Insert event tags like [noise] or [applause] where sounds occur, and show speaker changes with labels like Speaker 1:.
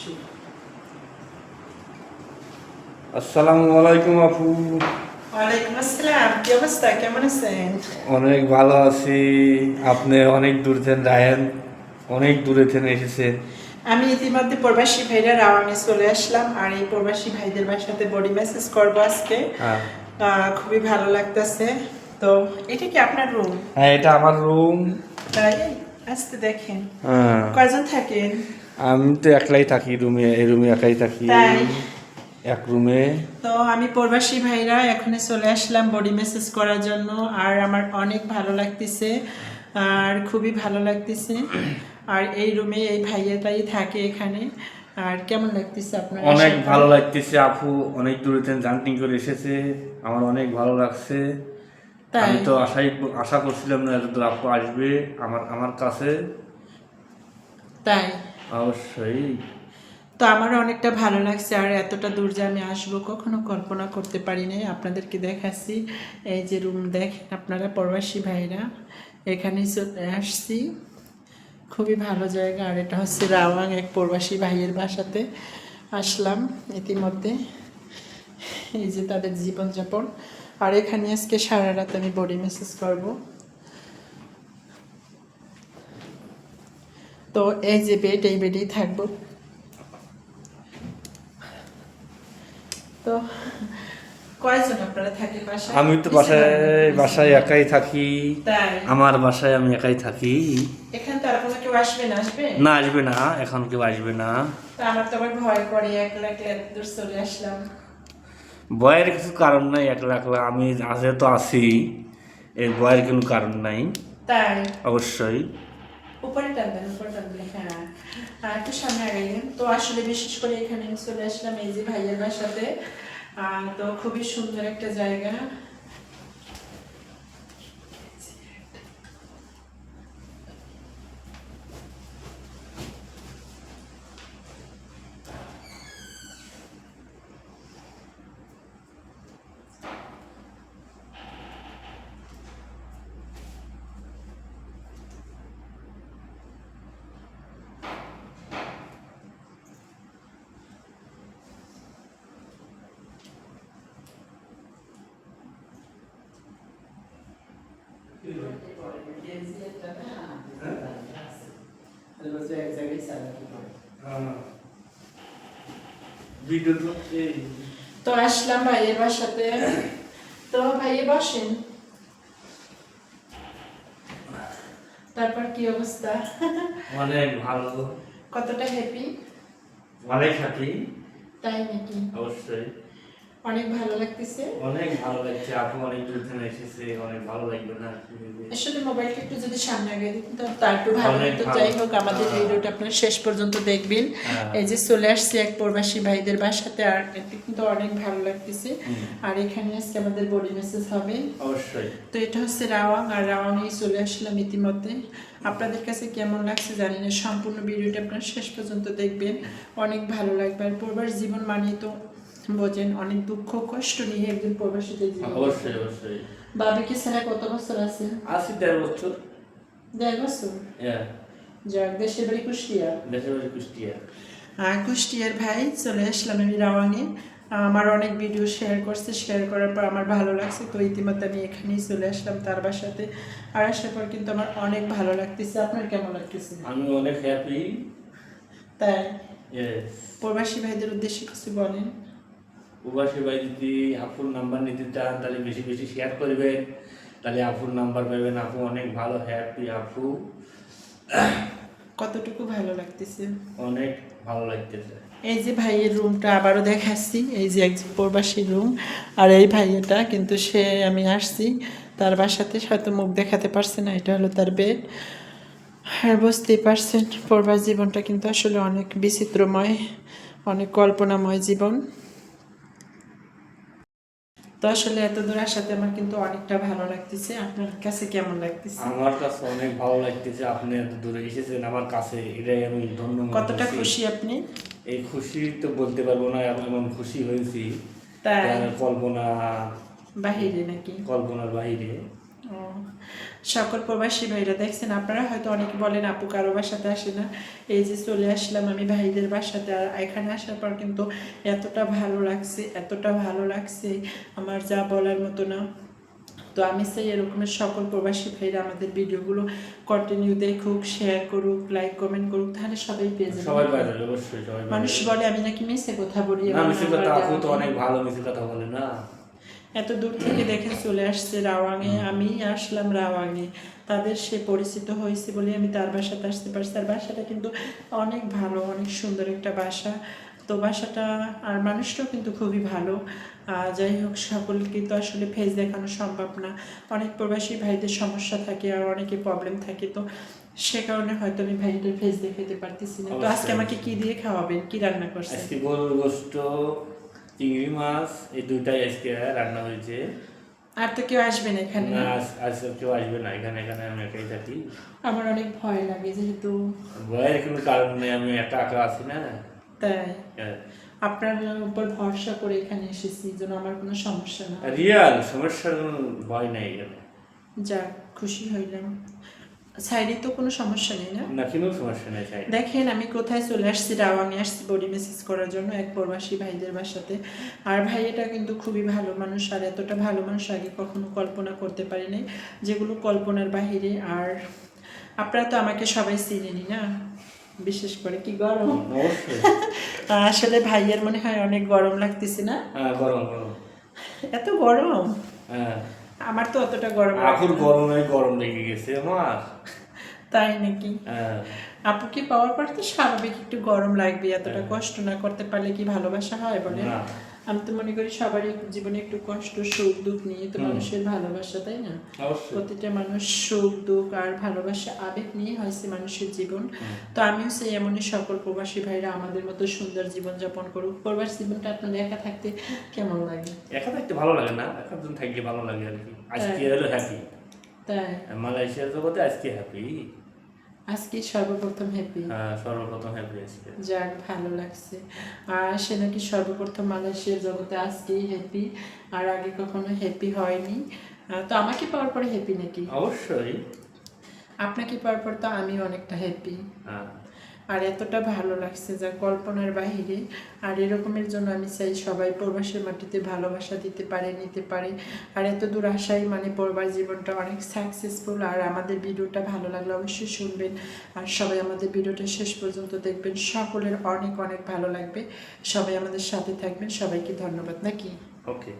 Speaker 1: শুরু।
Speaker 2: আসসালামু আলাইকুম আপু।
Speaker 1: ওয়ালাইকুম আসসালাম কি অবস্থা? কেমন আছেন?
Speaker 2: অনেক ভালো আছি। আপনি অনেক দূর থেকে রায়েন অনেক দূরে থেকে এসেছেন।
Speaker 1: আমি ইতিমধ্যে প্রবাসী ভাইরা রাওয়ানে চলে আসলাম আর এই প্রবাসী ভাইদের বাসাতে বডি মেসেজ করব আজকে।
Speaker 2: হ্যাঁ।
Speaker 1: খুবই ভালো লাগতেছে। তো এটা কি আপনার রুম
Speaker 2: হ্যাঁ এটা আমার রুম
Speaker 1: তাই আসতে দেখেন।
Speaker 2: হ্যাঁ।
Speaker 1: কয়জন থাকেন?
Speaker 2: আমি তো একলাই থাকি রুমে এই রুমে একাই থাকি এক রুমে।
Speaker 1: তো আমি প্রবাসী ভাইরা এখানে চলে আসলাম বডি মেসেজ করার জন্য আর আমার অনেক ভালো লাগতেছে আর খুবই ভালো লাগতেছে। আর এই রুমে এই ভাইয়াটাই থাকে এখানে আর কেমন লাগতেছে আপনার
Speaker 2: অনেক ভালো লাগতেছে আপু অনেক দূরে থেকে জাম্পিং করে এসেছে আমার অনেক ভালো লাগছে।
Speaker 1: তাই?
Speaker 2: আমি তো আশাই আশা করছিলাম না এত আপু আসবে আমার আমার কাছে।
Speaker 1: তাই?
Speaker 2: অবশ্যই।
Speaker 1: তো আমারও অনেকটা ভালো লাগছে, আর এতটা দূর যে আমি আসব, কখনো কল্পনা করতে পারি নাই। আপনাদেরকে দেখাচ্ছি, এই যে রুম দেখেন আপনারা, প্রবাসী ভাইরা। এখানেই চলে আসছি। খুবই ভালো জায়গা, আর এটা হচ্ছে রাওয়াং, এক প্রবাসী ভাইয়ের বাসাতে আসলাম ইতিমধ্যে। এই যে তাদের জীবনযাপন। আর এখানে আজকে সারা রাত আমি বডি মেসেজ করব। তো এই যে বেড এই বেডেই থাকব। তো কয়জন আপনারা থাকে বাসায়?
Speaker 2: আমি তো বাসায় বাসায় একাই থাকি। আমার বাসায় আমি একাই থাকি।
Speaker 1: এখানে তো আর কোনো কেউ আসবে না আসবে?
Speaker 2: না আসবে না। এখন কেউ আসবে না।
Speaker 1: তা আমার তো আবার ভয় করে একলা একলা এত দূর চলে আসলাম।
Speaker 2: ভয়ের কিছু কারণ নাই একলা একলা। আমি আছে তো আছি এর ভয়ের কোনো কারণ নাই।
Speaker 1: তাই?
Speaker 2: অবশ্যই।
Speaker 1: উপরে টানবেন উপরে টানবেন হ্যাঁ। আর একটু সামনে আগে তো আসলে বিশেষ করে এখানে চলে আসলাম এই যে ভাইয়ের বাসাতে। তো খুবই সুন্দর একটা জায়গা। তো আসলাম ভাইয়ের বাসাতে। তো ভাইয়ে বসেন। তারপর কি অবস্থা?
Speaker 2: অনেক ভালো।
Speaker 1: কতটা হ্যাপি
Speaker 2: অনেক হ্যাপি
Speaker 1: তাই নাকি?
Speaker 2: অবশ্যই।
Speaker 1: অনেক ভালো লাগতেছে।
Speaker 2: অনেক ভালো লাগছে আপু অনেক দূর থেকে এসেছে অনেক ভালো লাগবে না?
Speaker 1: আসলে মোবাইলটা একটু যদি সামনে আগে দিতেন তার একটু ভালো যাই হোক আমাদের ভিডিওটা আপনারা শেষ পর্যন্ত দেখবেন।
Speaker 2: হ্যাঁ।
Speaker 1: এই যে চলে আসছি এক প্রবাসী ভাইদের বাসাতে আর কিন্তু অনেক ভালো লাগতেছে। আর এখানে আজকে আমাদের বডি মেসেজ হবে।
Speaker 2: অবশ্যই।
Speaker 1: তো এটা হচ্ছে রাওয়াং আর রাওয়াংয়েই চলে আসলাম ইতিমধ্যে। আপনাদের কাছে কেমন লাগছে জানি না। সম্পূর্ণ ভিডিওটা আপনারা শেষ পর্যন্ত দেখবেন। অনেক ভালো লাগবে। আর প্রবাস জীবন মানেই তো বোঝেন অনেক দুঃখ কষ্ট নিয়ে একজন জীবন
Speaker 2: অবশ্যই অবশ্যই।
Speaker 1: বাবিকে ছাড়া কত বছর আছে?
Speaker 2: আশি দেড় বছর।
Speaker 1: দেড় বছর?
Speaker 2: হ্যাঁ।
Speaker 1: যাক দেশের বাড়ি কুষ্টিয়া।
Speaker 2: দেশের বাড়ি কুষ্টিয়া।
Speaker 1: আর কুষ্টিয়ার ভাই চলে আসলাম আমি রাওয়াঙে আমার অনেক ভিডিও শেয়ার করছে শেয়ার করার পর আমার ভালো লাগছে তো ইতিমধ্যে আমি এখানেই চলে আসলাম তার বাসাতে। আর আসার পর কিন্তু আমার অনেক ভালো লাগতেছে। আপনার কেমন লাগতেছে?
Speaker 2: আমি অনেক হ্যাপি
Speaker 1: তাই? প্রবাসী ভাইদের উদ্দেশ্যে কিছু বলেন।
Speaker 2: প্রবাসী ভাই যদি আপুর নাম্বার নিতে চান তাহলে বেশি বেশি শেয়ার করবেন। তাহলে আপুর নাম্বার পাবেন। আপু অনেক ভালো হ্যাপি আপু।
Speaker 1: কতটুকু ভালো লাগতেছে?
Speaker 2: অনেক ভালো লাগতেছে।
Speaker 1: এই যে ভাইয়ের রুমটা আবারও দেখাচ্ছি। এই যে একজন প্রবাসী রুম আর এই ভাইয়াটা কিন্তু সে আমি আসছি। তার বাসাতে হয়তো মুখ দেখাতে পারছে না এটা হলো তার বেড আর বুঝতেই পারছেন প্রবাস জীবনটা কিন্তু আসলে অনেক বিচিত্রময় অনেক কল্পনাময় জীবন। তো আসলে এত দূর আসাতে আমার কিন্তু অনেকটা ভালো লাগতেছে। আপনার কাছে কেমন লাগতেছে?
Speaker 2: আমার কাছে অনেক ভালো লাগতেছে আপনি এত দূরে এসেছেন আমার কাছে। এটাই আমি ধন্য
Speaker 1: কতটা খুশি আপনি?
Speaker 2: এই খুশি তো বলতে পারব না এমন খুশি হয়েছি।
Speaker 1: তাই?
Speaker 2: কল্পনা
Speaker 1: বাহিরে নাকি?
Speaker 2: কল্পনার বাহিরে।
Speaker 1: ও, সকল প্রবাসী ভাইরা দেখছেন আপনারা হয়তো অনেকে বলেন আপু কারও বাসাতে আসে না। এই যে চলে আসলাম আমি ভাইদের বাসাতে আর এখানে আসার পর কিন্তু এতটা ভালো লাগছে এতটা ভালো লাগছে আমার যা বলার মতো না। তো আমি চাই এরকমের সকল প্রবাসী ভাইরা আমাদের ভিডিওগুলো কন্টিনিউ দেখুক শেয়ার করুক লাইক কমেন্ট করুক তাহলে সবাই পেয়ে যাবে।
Speaker 2: সবাই যাবে অবশ্যই সবাই
Speaker 1: মানুষ বলে আমি নাকি মিশে কথা বলি
Speaker 2: না
Speaker 1: নাম্বার
Speaker 2: কথা আপু তো অনেক ভালো মিছিল কথা বলে না।
Speaker 1: এত দূর থেকে দেখে চলে আসছে রাওয়াঙে আমি আসলাম রাওয়াঙে তাদের সে পরিচিত হয়েছে বলে আমি তার বাসাতে আসতে পারছি। তার বাসাটা কিন্তু অনেক ভালো অনেক সুন্দর একটা বাসা। তো বাসাটা আর মানুষটাও কিন্তু খুবই ভালো। যাই হোক সকলকে তো আসলে ফেস দেখানো সম্ভব না। অনেক প্রবাসী ভাইদের সমস্যা থাকে আর অনেকে প্রবলেম থাকে। তো সে কারণে হয়তো আমি ভাইদের ফেস দেখাতে পারতেছি না। তো আজকে আমাকে কি দিয়ে খাওয়াবেন? কি রান্না করছেন?
Speaker 2: আজকে গরুর গোস্ত চিংড়ি মাছ এই দুইটাই আজকে রান্না হয়েছে।
Speaker 1: আর তো কেউ আসবেন এখানে।
Speaker 2: না আজ- আজ কেউ আসবে না। এখানে এখানে আমি একাই থাকি।
Speaker 1: আমার অনেক ভয় লাগে যেহেতু।
Speaker 2: ভয়ের কোনো কারণ নেই আমি একা একা আছি না।
Speaker 1: তাই?
Speaker 2: হ্যাঁ।
Speaker 1: আপনার উপর ভরসা করে এখানে এসেছি যেন আমার কোনো সমস্যা না।
Speaker 2: রিয়াল সমস্যার কোনো ভয় নাই এখানে।
Speaker 1: যাক খুশি হইলাম। সাইডে তো কোনো সমস্যা নেই না?
Speaker 2: না কোনো সমস্যা নেই
Speaker 1: দেখেন আমি কোথায় চলে আসছি রাওয়াঙে আসছি বডি মেসেজ করার জন্য এক প্রবাসী ভাইদের বাসাতে। আর ভাই এটা কিন্তু খুবই ভালো মানুষ আর এতটা ভালো মানুষ আগে কখনো কল্পনা করতে পারি নাই যেগুলো কল্পনার বাহিরে। আর আপনারা তো আমাকে সবাই চিনেনি না বিশেষ করে কি গরম? [laughs] আসলে ভাইয়ের মনে হয় অনেক গরম লাগতেছে না?
Speaker 2: হ্যাঁ গরম গরম।
Speaker 1: এত গরম?
Speaker 2: হ্যাঁ।
Speaker 1: আমার তো অতটা গরম এখন
Speaker 2: গরম
Speaker 1: নাই
Speaker 2: গরমে লেগে গেছে আমার।
Speaker 1: তাই নাকি?
Speaker 2: আপু
Speaker 1: আপুকে পাওয়ার পর তো স্বাভাবিক একটু গরম লাগবে এতটা কষ্ট না করতে পারলে কি ভালোবাসা হয় বলে
Speaker 2: না।
Speaker 1: আমি তো মনে করি সবারই জীবনে একটু কষ্ট সুখ দুঃখ নিয়ে তো মানুষের ভালোবাসা তাই না? প্রতিটা মানুষ সুখ দুঃখ আর ভালোবাসা আবেগ নিয়ে হয়েছে মানুষের জীবন। তো আমিও সেই এমনই সকল প্রবাসী ভাইরা আমাদের মতো সুন্দর জীবন যাপন করুক। প্রবাসী জীবনটা আপনার একা থাকতে কেমন লাগে?
Speaker 2: একা থাকতে ভালো লাগে না একা দিন থাকতে ভালো লাগে আর কি। আজকে হলো হ্যাপি
Speaker 1: তাই।
Speaker 2: মালয়েশিয়ার জগতে আজকে হ্যাপি
Speaker 1: আজকে সর্বপ্রথম হ্যাপি
Speaker 2: হ্যাঁ সর্বপ্রথম হ্যাপি আজকে।
Speaker 1: যাক ভালো লাগছে। আর সে নাকি সর্বপ্রথম মালয়েশিয়ার জগতে আজকেই হ্যাপি আর আগে কখনো হ্যাপি হয়নি। তো আমাকে পাওয়ার পরে হ্যাপি নাকি?
Speaker 2: অবশ্যই।
Speaker 1: আপনাকে পাওয়ার পর তো আমি অনেকটা হ্যাপি
Speaker 2: হ্যাঁ।
Speaker 1: আর এতটা ভালো লাগছে যা কল্পনার বাহিরে। আর এরকমের জন্য আমি চাই সবাই প্রবাসের মাটিতে ভালোবাসা দিতে পারে, নিতে পারে। আর এত দূর আসাই মানে প্রবাস জীবনটা অনেক সাকসেসফুল আর আমাদের ভিডিওটা ভালো লাগলে অবশ্যই শুনবেন। আর সবাই আমাদের ভিডিওটা শেষ পর্যন্ত দেখবেন। সকলের অনেক অনেক ভালো লাগবে। সবাই আমাদের সাথে থাকবেন। সবাইকে ধন্যবাদ। নাকি?
Speaker 2: ওকে